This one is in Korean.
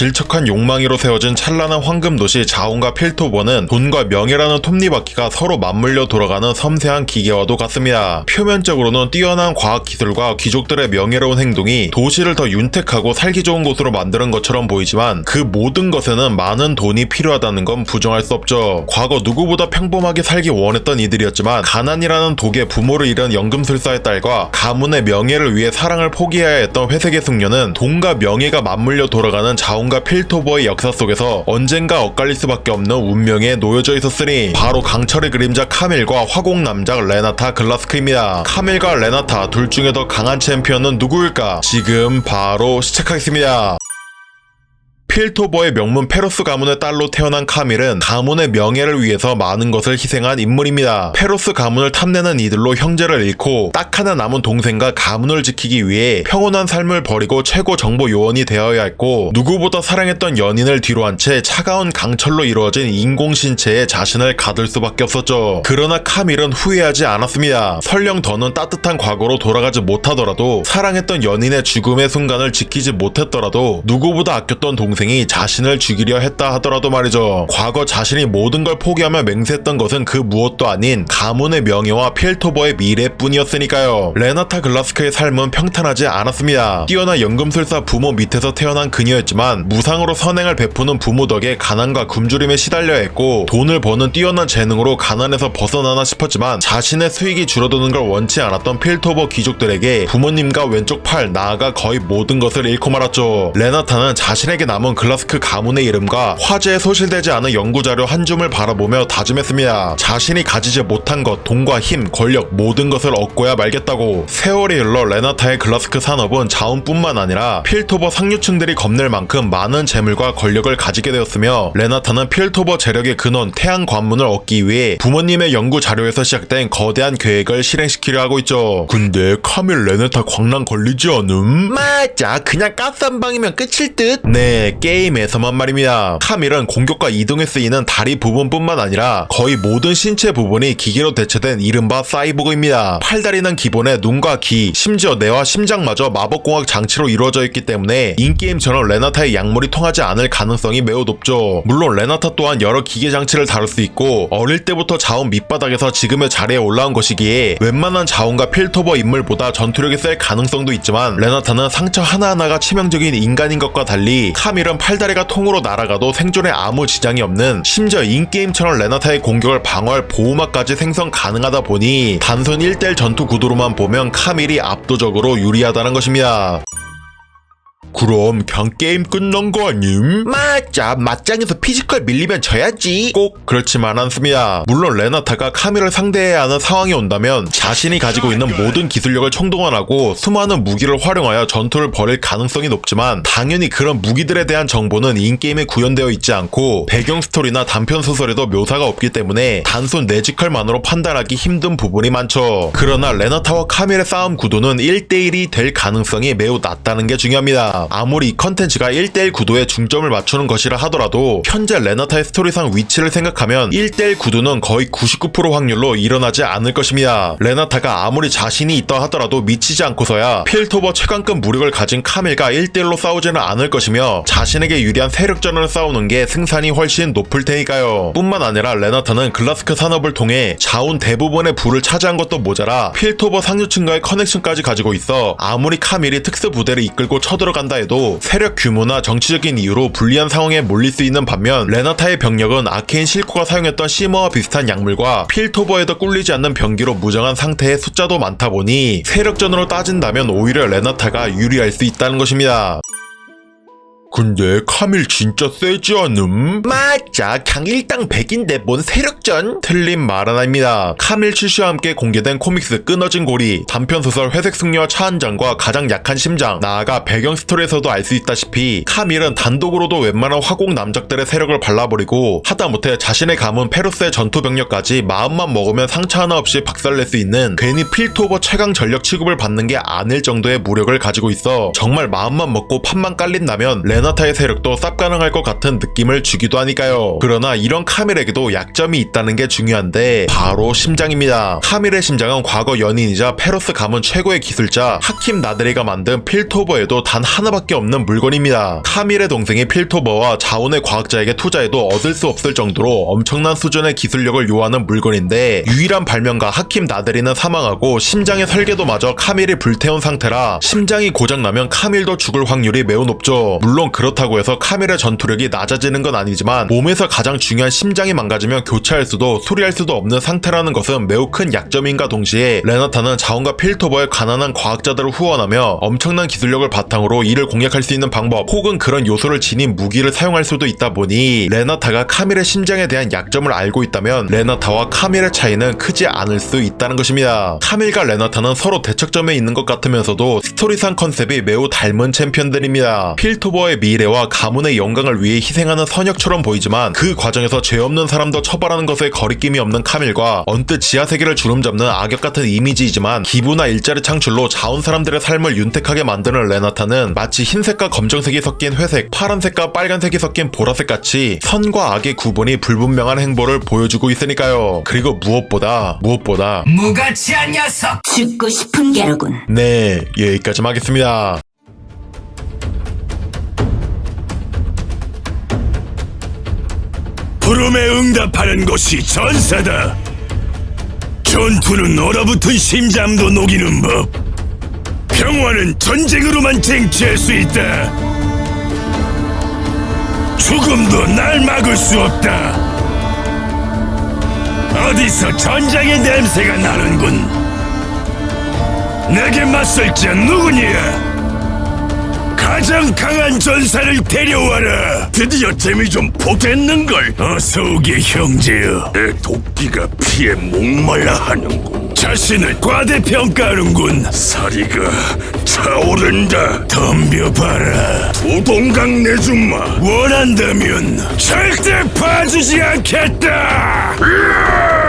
질척한 욕망이로 세워진 찬란한 황금 도시 자원과 필토버는 돈과 명예라는 톱니바퀴가 서로 맞물려 돌아가는 섬세한 기계와도 같습니다. 표면적으로는 뛰어난 과학 기술과 귀족들의 명예로운 행동이 도시를 더 윤택하고 살기 좋은 곳으로 만드는 것처럼 보이지만 그 모든 것에는 많은 돈이 필요하다는 건 부정할 수 없죠. 과거 누구보다 평범하게 살기 원했던 이들이었지만 가난이라는 독에 부모를 잃은 연금술사의 딸과 가문의 명예를 위해 사랑을 포기해야 했던 회색의 숙녀는 돈과 명예가 맞물려 돌아가는 자원 과 필토버의 역사 속에서 언젠가 엇갈릴 수밖에 없는 운명에 놓여져 있었으니 바로 강철의 그림자 카밀과 화공 남작 레나타 글라스크입니다. 카밀과 레나타 둘 중에 더 강한 챔피언은 누구일까? 지금 바로 시작하겠습니다. 필토버의 명문 페로스 가문의 딸로 태어난 카밀은 가문의 명예를 위해서 많은 것을 희생한 인물입니다. 페로스 가문을 탐내는 이들로 형제를 잃고 딱 하나 남은 동생과 가문을 지키기 위해 평온한 삶을 버리고 최고 정보 요원이 되어야 했고 누구보다 사랑했던 연인을 뒤로 한 채 차가운 강철로 이루어진 인공 신체에 자신을 가둘 수밖에 없었죠. 그러나 카밀은 후회하지 않았습니다. 설령 더는 따뜻한 과거로 돌아가지 못하더라도 사랑했던 연인의 죽음의 순간을 지키지 못했더라도 누구보다 아꼈던 동생 이 자신을 죽이려 했다 하더라도 말이죠. 과거 자신이 모든 걸 포기하며 맹세했던 것은 그 무엇도 아닌 가문의 명예와 필토버의 미래뿐이었으니까요. 레나타 글라스크의 삶은 평탄하지 않았습니다. 뛰어난 연금술사 부모 밑에서 태어난 그녀였지만 무상으로 선행을 베푸는 부모 덕에 가난과 굶주림에 시달려야 했고 돈을 버는 뛰어난 재능으로 가난에서 벗어나나 싶었지만 자신의 수익이 줄어드는 걸 원치 않았던 필토버 귀족들에게 부모님과 왼쪽 팔 나아가 거의 모든 것을 잃고 말았죠. 레나타는 자신에게 남은 글라스크 가문의 이름과 화제에 소실되지 않은 연구자료 한 줌을 바라보며 다짐했습니다. 자신이 가지지 못한 것, 돈과 힘, 권력 모든 것을 얻고야 말겠다고. 세월이 흘러 레나타의 글라스크 산업은 자원뿐만 아니라 필토버 상류층들이 겁낼 만큼 많은 재물과 권력을 가지게 되었으며 레나타는 필토버 재력의 근원 태양 관문을 얻기 위해 부모님의 연구 자료에서 시작된 거대한 계획을 실행시키려 하고 있죠. 근데 카밀 레나타 광란 걸리지 않음? 맞아 그냥 가스 한 방이면 끝일 듯? 네 게임에서만 말입니다. 카밀은 공격과 이동에 쓰이는 다리 부분뿐만 아니라 거의 모든 신체 부분이 기계로 대체된 이른바 사이보그입니다. 팔다리는 기본에 눈과 귀, 심지어 뇌와 심장마저 마법공학 장치로 이루어져 있기 때문에 인게임처럼 레나타의 약물이 통하지 않을 가능성이 매우 높죠. 물론 레나타 또한 여러 기계 장치를 다룰 수 있고 어릴 때부터 자원 밑바닥에서 지금의 자리에 올라온 것이기에 웬만한 자원과 필터버 인물보다 전투력이 셀 가능성도 있지만 레나타는 상처 하나하나가 치명적인 인간인 것과 달리 카밀은 팔다리가 통으로 날아가도 생존에 아무 지장이 없는 심지어 인게임처럼 레나타의 공격을 방어할 보호막까지 생성 가능하다 보니 단순 1대1 전투 구도로만 보면 카밀이 압도적으로 유리하다는 것입니다. 그럼 그냥 게임 끝난 거 아님? 맞아. 맞짱에서 피지컬 밀리면 져야지. 꼭 그렇지만 않습니다 물론 레나타가 카밀을 상대해야 하는 상황이 온다면 자신이 가지고 있는 모든 기술력을 총동원하고 수많은 무기를 활용하여 전투를 벌일 가능성이 높지만 당연히 그런 무기들에 대한 정보는 인게임에 구현되어 있지 않고 배경 스토리나 단편 소설에도 묘사가 없기 때문에 단순 내지컬만으로 판단하기 힘든 부분이 많죠. 그러나 레나타와 카밀의 싸움 구도는 1대1이 될 가능성이 매우 낮다는 게 중요합 아무리 이 컨텐츠가 1대1 구도에 중점을 맞추는 것이라 하더라도 현재 레나타의 스토리상 위치를 생각하면 1대1 구도는 거의 99% 확률로 일어나지 않을 것입니다. 레나타가 아무리 자신이 있다 하더라도 미치지 않고서야 필토버 최강급 무력을 가진 카밀과 1대1로 싸우지는 않을 것이며 자신에게 유리한 세력전을 싸우는 게 승산이 훨씬 높을 테니까요. 뿐만 아니라 레나타는 글라스크 산업을 통해 자원 대부분의 부를 차지한 것도 모자라 필토버 상류층과의 커넥션까지 가지고 있어 아무리 카밀이 특수 부대를 이끌고 쳐들어간다 해도 세력 규모나 정치적인 이유로 불리한 상황에 몰릴 수 있는 반면 레나타의 병력은 아케인 실코가 사용했던 시머와 비슷한 약물과 필토버에도 꿀리지 않는 병기로 무정한 상태의 숫자도 많다 보니 세력전으로 따진다면 오히려 레나타가 유리할 수 있다는 것입니다. 근데 카밀 진짜 세지 않음? 맞아 강일당 100인데 뭔 세력전? 틀린 말 하나입니다 카밀 출시와 함께 공개된 코믹스 끊어진 고리 단편 소설 회색 승려와 차한장과 가장 약한 심장 나아가 배경 스토리에서도 알 수 있다시피 카밀은 단독으로도 웬만한 화공 남작들의 세력을 발라버리고 하다못해 자신의 가문 페루스의 전투 병력까지 마음만 먹으면 상처 하나 없이 박살낼 수 있는 괜히 필토버 최강 전력 취급을 받는 게 아닐 정도의 무력을 가지고 있어 정말 마음만 먹고 판만 깔린다면 레 나타의 세력도 쌉가능할 것 같은 느낌을 주기도 하니까요. 그러나 이런 카밀에게도 약점이 있다는 게 중요한데 바로 심장입니다. 카밀의 심장은 과거 연인이자 페로스 가문 최고의 기술자 하킴 나데리가 만든 필토버에도 단 하나밖에 없는 물건입니다. 카밀의 동생이 필토버와 자원의 과학자에게 투자해도 얻을 수 없을 정도로 엄청난 수준의 기술력을 요하는 물건인데 유일한 발명가 하킴 나데리는 사망하고 심장의 설계도 마저 카밀이 불태운 상태라 심장이 고장나면 카밀도 죽을 확률이 매우 높죠. 물론 그렇다고 해서 카밀의 전투력이 낮아지는 건 아니지만 몸에서 가장 중요한 심장이 망가지면 교체할 수도 수리할 수도 없는 상태라는 것은 매우 큰 약점인가 동시에 레나타는 자원과 필토버의 가난한 과학자들을 후원하며 엄청난 기술력을 바탕으로 이를 공략할 수 있는 방법 혹은 그런 요소를 지닌 무기를 사용할 수도 있다 보니 레나타가 카밀의 심장에 대한 약점을 알고 있다면 레나타와 카밀의 차이는 크지 않을 수 있다는 것입니다. 카밀과 레나타는 서로 대척점에 있는 것 같으면서도 스토리상 컨셉이 매우 닮은 챔피언들입니다. 필토버의 미래와 가문의 영광을 위해 희생하는 선역처럼 보이지만 그 과정에서 죄 없는 사람도 처벌하는 것에 거리낌이 없는 카밀과 언뜻 지하 세계를 주름잡는 악역 같은 이미지이지만 기부나 일자리 창출로 자원 사람들의 삶을 윤택하게 만드는 레나타는 마치 흰색과 검정색이 섞인 회색, 파란색과 빨간색이 섞인 보라색 같이 선과 악의 구분이 불분명한 행보를 보여주고 있으니까요. 그리고 무엇보다 무엇보다 무가치한 녀석! 죽고 싶은 게로군. 네 여기까지 하겠습니다. 부름에 응답하는 것이 전사다. 전투는 얼어붙은 심장도 녹이는 법. 평화는 전쟁으로만 쟁취할 수 있다. 죽음도 날 막을 수 없다. 어디서 전장의 냄새가 나는군. 내게 맞설 자 누구냐? 가장 강한 전사를 데려와라. 드디어 재미 좀 보겠는걸. 어서 오게 형제여. 내 도끼가 피에 목말라 하는군. 자신을 과대평가하는군. 사리가 차오른다. 덤벼봐라. 도동강 내주마. 원한다면 절대 봐주지 않겠다. 으아!